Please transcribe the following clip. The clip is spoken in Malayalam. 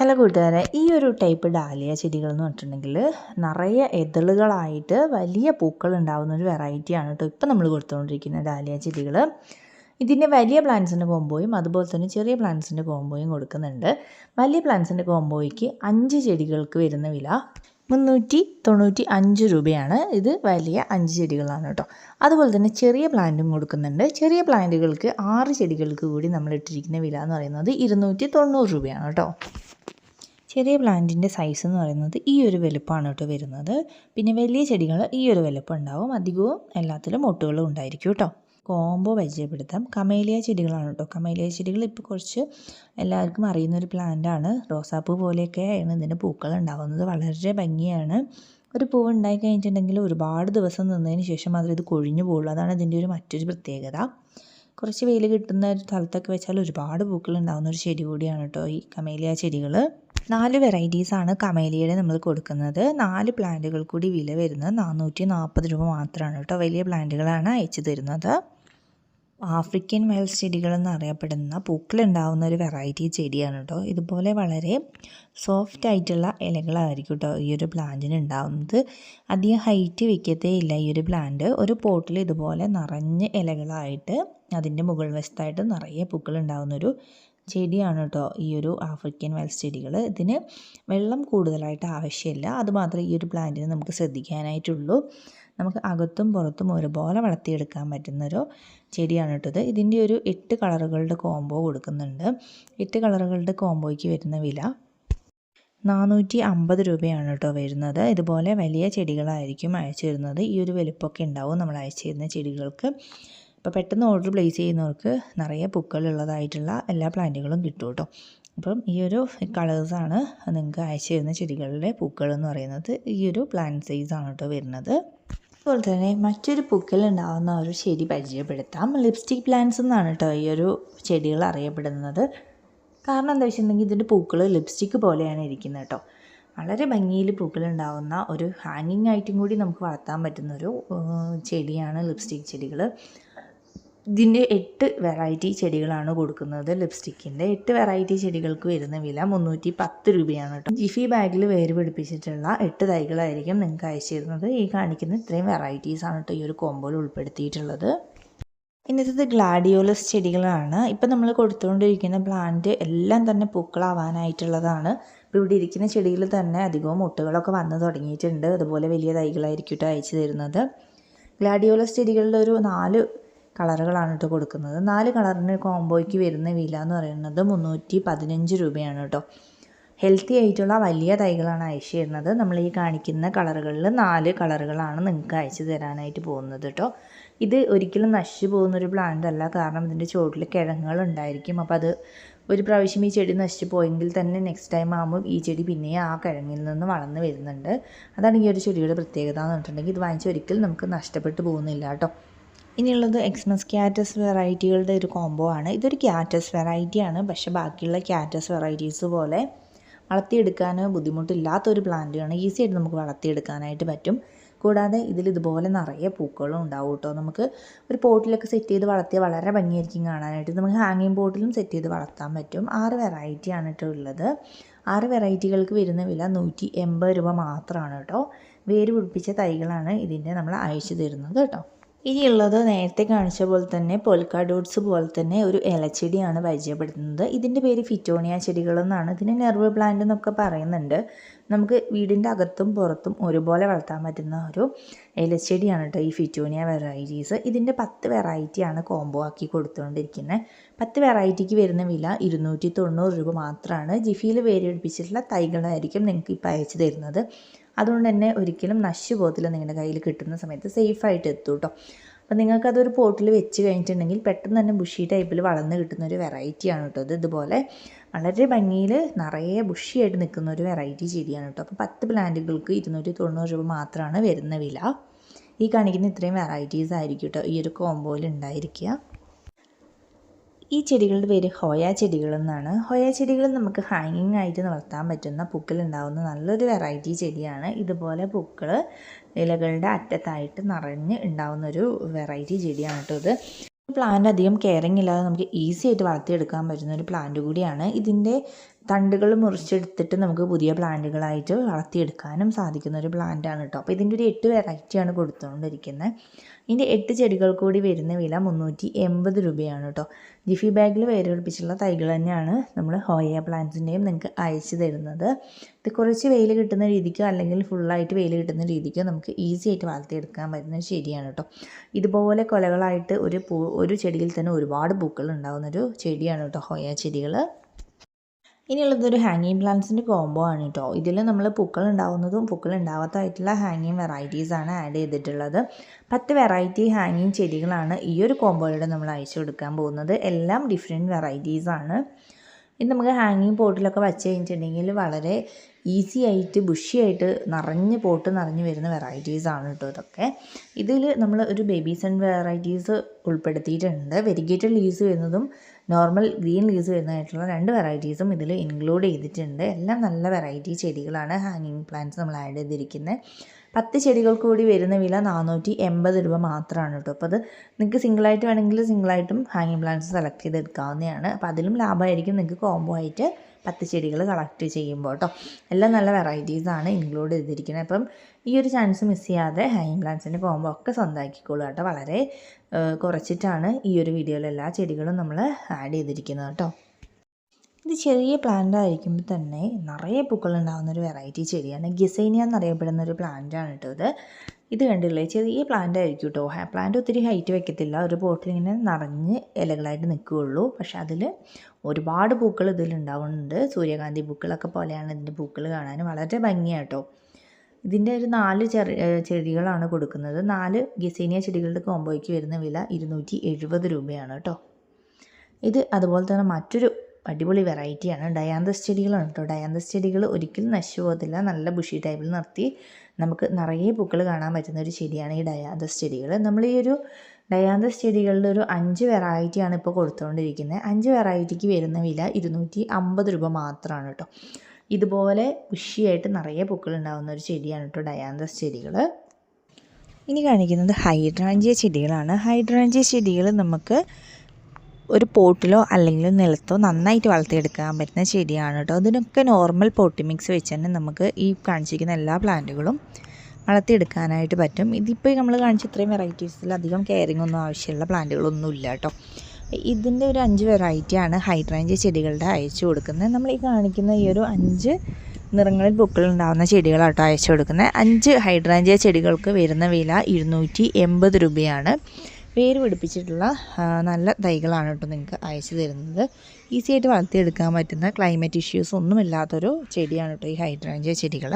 ഹലോ കൂട്ടുകാരെ ഈ ഒരു ടൈപ്പ് ഡാലിയ ചെടികൾ എന്ന് പറഞ്ഞിട്ടുണ്ടെങ്കിൽ നിറയെ എതളുകളായിട്ട് വലിയ പൂക്കൾ ഉണ്ടാകുന്ന ഒരു വെറൈറ്റിയാണ് കേട്ടോ ഇപ്പം നമ്മൾ കൊടുത്തുകൊണ്ടിരിക്കുന്ന ഡാലിയ ചെടികൾ. ഇതിന്റെ വലിയ പ്ലാന്റ്സിന്റെ കോമ്പോയും അതുപോലെ തന്നെ ചെറിയ പ്ലാന്റ്സിന്റെ കോമ്പോയും കൊടുക്കുന്നുണ്ട്. വലിയ പ്ലാന്റ്സിന്റെ കോമ്പോയ്ക്ക് അഞ്ച് ചെടികൾക്ക് വരുന്ന വില മുന്നൂറ്റി തൊണ്ണൂറ്റി അഞ്ച് രൂപയാണ്. ഇത് വലിയ അഞ്ച് ചെടികളാണ് കേട്ടോ. അതുപോലെ തന്നെ ചെറിയ പ്ലാന്റും കൊടുക്കുന്നുണ്ട്. ചെറിയ പ്ലാന്റുകൾക്ക് ആറ് ചെടികൾക്ക് കൂടി നമ്മൾ ഇട്ടിരിക്കുന്ന വില എന്ന് പറയുന്നത് ഇരുന്നൂറ്റി തൊണ്ണൂറ് രൂപയാണ് കേട്ടോ. ചെറിയ പ്ലാന്റിന്റെ സൈസ് എന്ന് പറയുന്നത് ഈ ഒരു വലുപ്പമാണ് കേട്ടോ വരുന്നത്. പിന്നെ വലിയ ചെടികൾ ഈ ഒരു വലുപ്പം ഉണ്ടാവും. അധികവും എല്ലാത്തിലും മൊട്ടുകളും ഉണ്ടായിരിക്കും കേട്ടോ. കോംബോ പരിചയപ്പെടുത്താം. കമേലിയ ചെടികളാണ് കേട്ടോ. കമേലിയ ചെടികൾ ഇപ്പോൾ കുറച്ച് എല്ലാവർക്കും അറിയുന്ന ഒരു പ്ലാന്റാണ് റോസാപ്പൂ പോലെയൊക്കെയാണ് ഇതിന്റെ പൂക്കൾ ഉണ്ടാകുന്നത് വളരെ ഭംഗിയാണ്. ഒരു പൂവ് ഉണ്ടായി കഴിഞ്ഞിട്ടുണ്ടെങ്കിൽ ഒരുപാട് ദിവസം നിന്നതിന് ശേഷം മാത്രമേ ഇത് കൊഴിഞ്ഞു പോകുള്ളൂ അതാണ് ഇതിന്റെ ഒരു മറ്റൊരു പ്രത്യേകത. കുറച്ച് വെയിൽ കിട്ടുന്ന ഒരു സ്ഥലത്തൊക്കെ വെച്ചാൽ ഒരുപാട് പൂക്കൾ ഉണ്ടാകുന്ന ഒരു ചെടി കൂടിയാണ് കേട്ടോ ഈ കമേലിയ ചെടികൾ നാല് വെറൈറ്റീസാണ് കമേലിയുടെ നമ്മൾ കൊടുക്കുന്നത്. നാല് പ്ലാന്റുകൾ കൂടി വില വരുന്നത് നാനൂറ്റി നാൽപ്പത് രൂപ മാത്രമാണ് കേട്ടോ. വലിയ പ്ലാന്റുകളാണ് അയച്ചു തരുന്നത്. ആഫ്രിക്കൻ വയൽസ് ചെടികൾ എന്നറിയപ്പെടുന്ന പൂക്കളുണ്ടാവുന്ന ഒരു വെറൈറ്റി ചെടിയാണ് കേട്ടോ. ഇതുപോലെ വളരെ സോഫ്റ്റ് ആയിട്ടുള്ള ഇലകളായിരിക്കും കേട്ടോ ഈ ഒരു പ്ലാന്റിന് ഉണ്ടാവുന്നത്. അധികം ഹൈറ്റ് വയ്ക്കത്തേ ഇല്ല ഈ ഒരു പ്ലാന്റ് ഒരു പോട്ടിൽ ഇതുപോലെ നിറഞ്ഞ ഇലകളായിട്ട് അതിന്റെ മുകൾ വശത്തായിട്ട് നിറയെ പൂക്കൾ ഉണ്ടാകുന്നൊരു ചെടിയാണ് കേട്ടോ ഈ ഒരു ആഫ്രിക്കൻ വെൽസ് ചെടികൾ ഇതിന് വെള്ളം കൂടുതലായിട്ട് ആവശ്യമില്ല. അതുമാത്രമേ ഈ ഒരു പ്ലാന്റിന് നമുക്ക് ശ്രദ്ധിക്കാനായിട്ടുള്ളൂ. നമുക്ക് അകത്തും പുറത്തും ഒരുപോലെ വളർത്തിയെടുക്കാൻ പറ്റുന്നൊരു ചെടിയാണ് കേട്ടത് ഇതിന്റെ ഒരു എട്ട് കളറുകളുടെ കോംബോ കൊടുക്കുന്നുണ്ട്. എട്ട് കളറുകളുടെ കോംബോയ്ക്ക് വരുന്ന വില നാനൂറ്റി അമ്പത് രൂപയാണ് കേട്ടോ വരുന്നത്. ഇതുപോലെ വലിയ ചെടികളായിരിക്കും അയച്ചു തരുന്നത്. ഈ ഒരു വലുപ്പമൊക്കെ ഉണ്ടാവും നമ്മൾ അയച്ചു തരുന്ന ചെടികൾക്ക്. അപ്പോൾ പെട്ടെന്ന് ഓർഡർ പ്ലേസ് ചെയ്യുന്നവർക്ക് നിറയെ പൂക്കളുള്ളതായിട്ടുള്ള എല്ലാ പ്ലാന്റുകളും കിട്ടും കേട്ടോ. അപ്പം ഈ ഒരു കളേഴ്സാണ് നിങ്ങൾക്ക് അയച്ചു തരുന്ന ചെടികളുടെ പൂക്കൾ എന്ന് പറയുന്നത്. ഈ ഒരു പ്ലാന്റ് സൈസാണ് കേട്ടോ വരുന്നത്. അതുപോലെ തന്നെ മറ്റൊരു പൂക്കൾ ഉണ്ടാകുന്ന ഒരു ചെടി പരിചയപ്പെടുത്താം. ലിപ്സ്റ്റിക് പ്ലാന്റ്സ് എന്നാണ് കേട്ടോ ഈ ഒരു ചെടികൾ അറിയപ്പെടുന്നത്. കാരണം എന്താ വെച്ചിട്ടുണ്ടെങ്കിൽ ഇതിന്റെ പൂക്കൾ ലിപ്സ്റ്റിക് പോലെയാണ് ഇരിക്കുന്നത് കേട്ടോ. വളരെ ഭംഗിയിൽ പൂക്കൾ ഉണ്ടാകുന്ന ഒരു ഹാങ്ങിങ് ആയിട്ടും കൂടി നമുക്ക് വളർത്താൻ പറ്റുന്നൊരു ചെടിയാണ് ലിപ്സ്റ്റിക് ചെടികൾ. ഇതിന്റെ എട്ട് വെറൈറ്റി ചെടികളാണ് കൊടുക്കുന്നത് ലിപ്സ്റ്റിക്കിന്റെ എട്ട് വെറൈറ്റി ചെടികൾക്ക് വരുന്ന വില മുന്നൂറ്റി പത്ത് രൂപയാണ് കേട്ടോ ജിഫി ബാഗിൽ വേര് പിടിപ്പിച്ചിട്ടുള്ള എട്ട് തൈകളായിരിക്കും നിങ്ങൾക്ക് അയച്ചു തരുന്നത് ഈ കാണിക്കുന്ന ഇത്രയും വെറൈറ്റീസ് ആണ് കേട്ടോ ഈ ഒരു കോമ്പോയിൽ ഉൾപ്പെടുത്തിയിട്ടുള്ളത്. ഇന്നത്തെ ഗ്ലാഡിയോലസ് ചെടികളാണ്. ഇപ്പം നമ്മൾ കൊടുത്തുകൊണ്ടിരിക്കുന്ന പ്ലാന്റ് എല്ലാം തന്നെ പൂക്കളാവാനായിട്ടുള്ളതാണ്. ഇപ്പോൾ ഇവിടെ ഇരിക്കുന്ന ചെടിയിൽ തന്നെ അധികവും മുട്ടുകളൊക്കെ വന്ന് തുടങ്ങിയിട്ടുണ്ട്. അതുപോലെ വലിയ തൈകളായിരിക്കും അയച്ചു തരുന്നത്. ഗ്ലാഡിയോലസ് ചെടികളുടെ ഒരു നാല് കളറുകളാണ് കേട്ടോ കൊടുക്കുന്നത്. നാല് കളറിന് കോംബോയ്ക്ക് വരുന്ന വില എന്ന് പറയുന്നത് മുന്നൂറ്റി പതിനഞ്ച് രൂപയാണ് കേട്ടോ ഹെൽത്തി ആയിട്ടുള്ള വലിയ തൈകളാണ് അയച്ചു തരുന്നത് നമ്മൾ ഈ കാണിക്കുന്ന കളറുകളിൽ നാല് കളറുകളാണ് നിങ്ങൾക്ക് അയച്ചു തരാനായിട്ട് പോകുന്നത് കേട്ടോ ഇത് ഒരിക്കലും നശിച്ചു പോകുന്നൊരു പ്ലാന്റ് അല്ല. കാരണം ഇതിന്റെ ചുവട്ടിൽ കിഴങ്ങുകൾ ഉണ്ടായിരിക്കും. അപ്പോൾ അത് ഒരു പ്രാവശ്യം ഈ ചെടി നശിച്ചു പോയെങ്കിൽ തന്നെ നെക്സ്റ്റ് ടൈം ആകുമ്പോൾ ഈ ചെടി പിന്നെയും ആ കിഴങ്ങിൽ നിന്ന് വളർന്ന് വരുന്നുണ്ട്. അതാണ് ഈ ഒരു ചെടിയുടെ പ്രത്യേകത എന്ന് പറഞ്ഞിട്ടുണ്ടെങ്കിൽ ഇത് വാങ്ങിച്ച ഒരിക്കലും നമുക്ക് നഷ്ടപ്പെട്ടു പോകുന്നില്ല കേട്ടോ ഇനിയുള്ളത് എക്സ്മസ് ക്യാറ്റസ് വെറൈറ്റികളുടെ ഒരു കോംബോ ആണ്. ഇതൊരു ക്യാറ്റസ് വെറൈറ്റിയാണ് പക്ഷേ ബാക്കിയുള്ള ക്യാറ്റസ് വെറൈറ്റീസ് പോലെ വളർത്തിയെടുക്കാൻ ബുദ്ധിമുട്ടില്ലാത്തൊരു പ്ലാന്റാണ് ഈസി ആയിട്ട് നമുക്ക് വളർത്തിയെടുക്കാനായിട്ട് പറ്റും. കൂടാതെ ഇതിൽ ഇതുപോലെ നിറയെ പൂക്കളും ഉണ്ടാവും കേട്ടോ നമുക്ക് ഒരു പോട്ടിലൊക്കെ സെറ്റ് ചെയ്ത് വളർത്തിയാൽ വളരെ ഭംഗിയായിരിക്കും കാണാനായിട്ട്. നമുക്ക് ഹാങ്ങിങ് പോട്ടിലും സെറ്റ് ചെയ്ത് വളർത്താൻ പറ്റും. ആറ് വെറൈറ്റിയാണ് കേട്ടോ ഉള്ളത്. ആറ് വെറൈറ്റികൾക്ക് വരുന്ന വില നൂറ്റി എൺപത് രൂപ മാത്രമാണ് കേട്ടോ വേര് പിടിപ്പിച്ച തൈകളാണ് ഇതിന്റെ നമ്മൾ അയച്ചു തരുന്നത് കേട്ടോ ഇനിയുള്ളത് നേരത്തെ കാണിച്ച പോലെ തന്നെ പോൽക്ക ഡോട്ട്സ് പോലെ തന്നെ ഒരു ഇലച്ചെടിയാണ് പരിചയപ്പെടുത്തുന്നത്. ഇതിന്റെ പേര് ഫിറ്റോണിയ ചെടികളെന്നാണ്. ഇതിന് നെർവ് പ്ലാന്റ് എന്നൊക്കെ പറയുന്നുണ്ട്. നമുക്ക് വീടിന്റെ അകത്തും പുറത്തും ഒരുപോലെ വളർത്താൻ പറ്റുന്ന ഒരു ഇലച്ചെടിയാണ് കേട്ടോ ഈ ഫിറ്റോണിയ വെറൈറ്റീസ്. ഇതിന്റെ പത്ത് വെറൈറ്റിയാണ് കോംബോ ആക്കി കൊടുത്തുകൊണ്ടിരിക്കുന്നത് പത്ത് വെറൈറ്റിക്ക് വരുന്ന വില ഇരുന്നൂറ്റി തൊണ്ണൂറ് രൂപ മാത്രമാണ് ജിഫിയിൽ വേരിപ്പിച്ചിട്ടുള്ള തൈകളായിരിക്കും നിങ്ങൾക്ക് ഇപ്പോൾ അയച്ചു തരുന്നത്. അതുകൊണ്ട് തന്നെ ഒരിക്കലും നശിച്ചു പോകത്തില്ല നിങ്ങളുടെ കയ്യിൽ കിട്ടുന്ന സമയത്ത്. സേഫായിട്ട് എത്തും കേട്ടോ അപ്പോൾ നിങ്ങൾക്കതൊരു പോട്ടിൽ വെച്ച് കഴിഞ്ഞിട്ടുണ്ടെങ്കിൽ പെട്ടെന്ന് തന്നെ ബുഷി ടൈപ്പിൽ വളർന്ന് കിട്ടുന്ന ഒരു വെറൈറ്റിയാണ് കേട്ടോ ഇത്. ഇതുപോലെ വളരെ ഭംഗിയിൽ നിറയെ ബുഷിയായിട്ട് നിൽക്കുന്ന ഒരു വെറൈറ്റി ചെടിയാണ് കേട്ടോ അപ്പോൾ പത്ത് പ്ലാന്റുകൾക്ക് ഇരുന്നൂറ്റി തൊണ്ണൂറ് രൂപ മാത്രമാണ് വരുന്ന വില. ഈ കാണിക്കുന്ന ഇത്രയും വെറൈറ്റീസ് ആയിരിക്കും കേട്ടോ ഈ ഒരു കോംബോയിൽ ഉണ്ടായിരിക്കുക. ഈ ചെടികളുടെ പേര് ഹോയ ചെടികൾ എന്നാണ്. ഹോയ ചെടികൾ നമുക്ക് ഹാങ്ങിങ് ആയിട്ട് വളർത്താൻ പറ്റുന്ന പൂക്കൾ ഉണ്ടാകുന്ന നല്ലൊരു വെറൈറ്റി ചെടിയാണ്. ഇതുപോലെ പൂക്കൾ ഇലകളുടെ അറ്റത്തായിട്ട് നിറഞ്ഞ് ഉണ്ടാകുന്ന ഒരു വെറൈറ്റി ചെടിയാണ് കേട്ടോ ഇത്. പ്ലാന്റ് അധികം കെയറിങ് ഇല്ലാതെ നമുക്ക് ഈസി ആയിട്ട് വളർത്തിയെടുക്കാൻ പറ്റുന്ന ഒരു പ്ലാന്റ് കൂടിയാണ്. ഇതിന്റെ തണ്ടുകൾ മുറിച്ചെടുത്തിട്ട് നമുക്ക് പുതിയ പ്ലാന്റുകളായിട്ട് വളർത്തിയെടുക്കാനും സാധിക്കുന്ന ഒരു പ്ലാന്റാണ് കേട്ടോ അപ്പോൾ ഇതിന്റെ ഒരു എട്ട് വെറൈറ്റിയാണ് കൊടുത്തുകൊണ്ടിരിക്കുന്നത് ഇതിന്റെ എട്ട് ചെടികൾ കൂടി വരുന്ന വില മുന്നൂറ്റി എൺപത് രൂപയാണ് കേട്ടോ ജിഫി ബാഗിൽ വേരുപിടിപ്പിച്ചുള്ള തൈകൾ തന്നെയാണ് നമ്മൾ ഹോയ പ്ലാന്റ്സിന്റെയും നിങ്ങൾക്ക് അയച്ചു തരുന്നത്. ഇത് കുറച്ച് വെയിൽ കിട്ടുന്ന രീതിക്കോ അല്ലെങ്കിൽ ഫുള്ളായിട്ട് വെയിൽ കിട്ടുന്ന രീതിക്കോ നമുക്ക് ഈസി ആയിട്ട് വളർത്തിയെടുക്കാൻ പറ്റുന്ന ശരിയാണ് കേട്ടോ ഇതുപോലെ കൊലകളായിട്ട് ഒരു പൂ ഒരു ചെടിയിൽ തന്നെ ഒരുപാട് പൂക്കൾ ഉണ്ടാകുന്നൊരു ചെടിയാണ് കേട്ടോ ഹോയ ചെടികൾ ഇനിയുള്ളത് ഒരു ഹാങ്ങിങ് പ്ലാന്റ്സിന്റെ കോംബോ ആണ് കേട്ടോ ഇതിൽ നമ്മൾ പൂക്കൾ ഉണ്ടാവുന്നതും പൂക്കൾ ഉണ്ടാവാത്തതായിട്ടുള്ള ഹാങ്ങിങ് വെറൈറ്റീസ് ആണ് ആഡ് ചെയ്തിട്ടുള്ളത്. പത്ത് വെറൈറ്റി ഹാങ്ങിങ് ചെടികളാണ് ഈ ഒരു കോംബോയിലൂടെ നമ്മൾ അയച്ചു കൊടുക്കാൻ പോകുന്നത്. എല്ലാം ഡിഫറെന്റ് വെറൈറ്റീസ് ആണ്. ഇത് നമുക്ക് ഹാങ്ങിങ് പോട്ടിലൊക്കെ വച്ച് കഴിഞ്ഞിട്ടുണ്ടെങ്കിൽ വളരെ ഈസി ആയിട്ട് ബുഷി ആയിട്ട് നിറഞ്ഞ് പോട്ട് നിറഞ്ഞ് വരുന്ന വെറൈറ്റീസ് ആണ് കേട്ടോ ഇതൊക്കെ. ഇതിൽ നമ്മൾ ഒരു ബേബി സൺ വെറൈറ്റീസ് ഉൾപ്പെടുത്തിയിട്ടുണ്ട്. വെരിഗേറ്റഡ് ലീവ്സ് വരുന്നതും നോർമൽ ഗ്രീൻ ലീവ്സ് വരുന്നതായിട്ടുള്ള രണ്ട് വെറൈറ്റീസും ഇതിൽ ഇൻക്ലൂഡ് ചെയ്തിട്ടുണ്ട്. എല്ലാം നല്ല വെറൈറ്റി ചെടികളാണ് ഹാങ്ങിങ് പ്ലാന്റ്സ് നമ്മൾ ആഡ് ചെയ്തിരിക്കുന്നത് പത്ത് ചെടികൾക്ക് കൂടി വരുന്ന വില നാനൂറ്റി എൺപത് രൂപ മാത്രമാണ് കേട്ടോ. അപ്പോൾ അത് നിങ്ങൾക്ക് സിംഗിളായിട്ട് വേണമെങ്കിൽ സിംഗിളായിട്ടും ഹാങ്ങിങ് പ്ലാന്റ്സ് സെലക്ട് ചെയ്തെടുക്കാവുന്നതാണ്. അപ്പോൾ അതിലും ലാഭമായിരിക്കും നിങ്ങൾക്ക് കോംബോ ആയിട്ട് പത്ത് ചെടികൾ കളക്ട് ചെയ്യുമ്പോൾ കേട്ടോ എല്ലാം നല്ല വെറൈറ്റീസാണ് ഇൻക്ലൂഡ് ചെയ്തിരിക്കുന്നത് അപ്പം ഈ ഒരു ചാൻസ് മിസ് ചെയ്യാതെ ഹാങ് പ്ലാന്റ്സിന്റെ പോകുമ്പോൾ ഒക്കെ സ്വന്തമാക്കിക്കോളൂ കേട്ടോ വളരെ കുറച്ചിട്ടാണ് ഈ ഒരു വീഡിയോയിൽ എല്ലാ ചെടികളും നമ്മൾ ആഡ് ചെയ്തിരിക്കുന്നത് കേട്ടോ ഇത് ചെറിയ പ്ലാന്റ് ആയിരിക്കുമ്പോൾ തന്നെ നിറയെ പൂക്കൾ ഉണ്ടാകുന്ന ഒരു വെറൈറ്റി ചെടിയാണ്. ഗിസൈനിയ എന്നറിയപ്പെടുന്ന ഒരു പ്ലാന്റ് ആണ് കേട്ടോ ഇത്. ഇത് കണ്ടില്ലേ? ചെറിയ പ്ലാന്റ് ആയിരിക്കും കേട്ടോ പ്ലാന്റ് ഒത്തിരി ഹൈറ്റ് വെക്കത്തില്ല. ഒരു പോട്ടിൽ ഇങ്ങനെ നിറഞ്ഞ് ഇലകളായിട്ട് നിൽക്കുകയുള്ളൂ പക്ഷെ അതിൽ ഒരുപാട് പൂക്കൾ ഇതിലുണ്ടാവുന്നുണ്ട് സൂര്യകാന്തി പൂക്കളൊക്കെ പോലെയാണ് ഇതിന്റെ പൂക്കൾ കാണാൻ വളരെ ഭംഗിയാണ് കേട്ടോ ഇതിന്റെ ഒരു നാല് ചെടികളാണ് കൊടുക്കുന്നത്. നാല് ഗിസേനിയ ചെടികളുടെ കോമ്പോയ്ക്ക് വരുന്ന വില ഇരുന്നൂറ്റി എഴുപത് രൂപയാണ് കേട്ടോ. ഇത് അതുപോലെ തന്നെ മറ്റൊരു അടിപൊളി വെറൈറ്റിയാണ്. ഡയാന്തസ് ചെടികളാണ് കേട്ടോ. ഡയാന്തസ് ചെടികൾ ഒരിക്കലും നശിച്ചു പോകത്തില്ല നല്ല ബുഷി ടൈപ്പിൽ നിർത്തി നമുക്ക് നിറയെ പൂക്കൾ കാണാൻ പറ്റുന്ന ഒരു ചെടിയാണ് ഈ ഡയാന്തസ് ചെടികൾ നമ്മൾ ഈ ഒരു ഡയാന്തസ് ചെടികളുടെ ഒരു അഞ്ച് വെറൈറ്റിയാണ് ഇപ്പോൾ കൊടുത്തുകൊണ്ടിരിക്കുന്നത് അഞ്ച് വെറൈറ്റിക്ക് വരുന്ന വില ഇരുന്നൂറ്റി അമ്പത് രൂപ മാത്രമാണ് കേട്ടോ. ഇതുപോലെ ബുഷിയായിട്ട് നിറയെ പൂക്കൾ ഉണ്ടാകുന്ന ഒരു ചെടിയാണ് കേട്ടോ ഡയാന്തസ് ചെടികൾ ഇനി കാണിക്കുന്നത് ഹൈഡ്രാഞ്ചിയ ചെടികളാണ്. ഹൈഡ്രാഞ്ചിയ ചെടികൾ നമുക്ക് ഒരു പോട്ടിലോ അല്ലെങ്കിൽ നിലത്തോ നന്നായിട്ട് വളർത്തിയെടുക്കാൻ പറ്റുന്ന ചെടിയാണ് കേട്ടോ. അതിനൊക്കെ നോർമൽ പോട്ടി മിക്സ് വെച്ച് തന്നെ നമുക്ക് ഈ കാണിച്ചിരിക്കുന്ന എല്ലാ പ്ലാന്റുകളും വളർത്തിയെടുക്കാനായിട്ട് പറ്റും. ഇതിപ്പോൾ നമ്മൾ കാണിച്ച ഇത്രയും വെറൈറ്റീസിൽ അധികം കെയറിംഗ് ഒന്നും ആവശ്യമുള്ള പ്ലാന്റുകളൊന്നും ഇല്ല കേട്ടോ. ഇതിന്റെ ഒരു അഞ്ച് വെറൈറ്റിയാണ് ഹൈഡ്രാഞ്ച് ചെടികളുടെ അയച്ചു കൊടുക്കുന്നത്. നമ്മൾ ഈ കാണിക്കുന്ന ഈ ഒരു അഞ്ച് നിറങ്ങളിൽ പൂക്കൾ ഉണ്ടാകുന്ന ചെടികളാട്ടോ അയച്ചു കൊടുക്കുന്നത്. അഞ്ച് ഹൈഡ്രാഞ്ചിയ ചെടികൾക്ക് വരുന്ന വില ഇരുന്നൂറ്റി എൺപത് രൂപയാണ്. വേര് പിടിപ്പിച്ചിട്ടുള്ള നല്ല തൈകളാണ് കേട്ടോ നിങ്ങൾക്ക് അയച്ചു തരുന്നത്. ഈസിയായിട്ട് വളർത്തിയെടുക്കാൻ പറ്റുന്ന ക്ലൈമറ്റ് ഇഷ്യൂസ് ഒന്നുമില്ലാത്തൊരു ചെടിയാണ് കേട്ടോ ഈ ഹൈഡ്രാഞ്ചിയ ചെടികൾ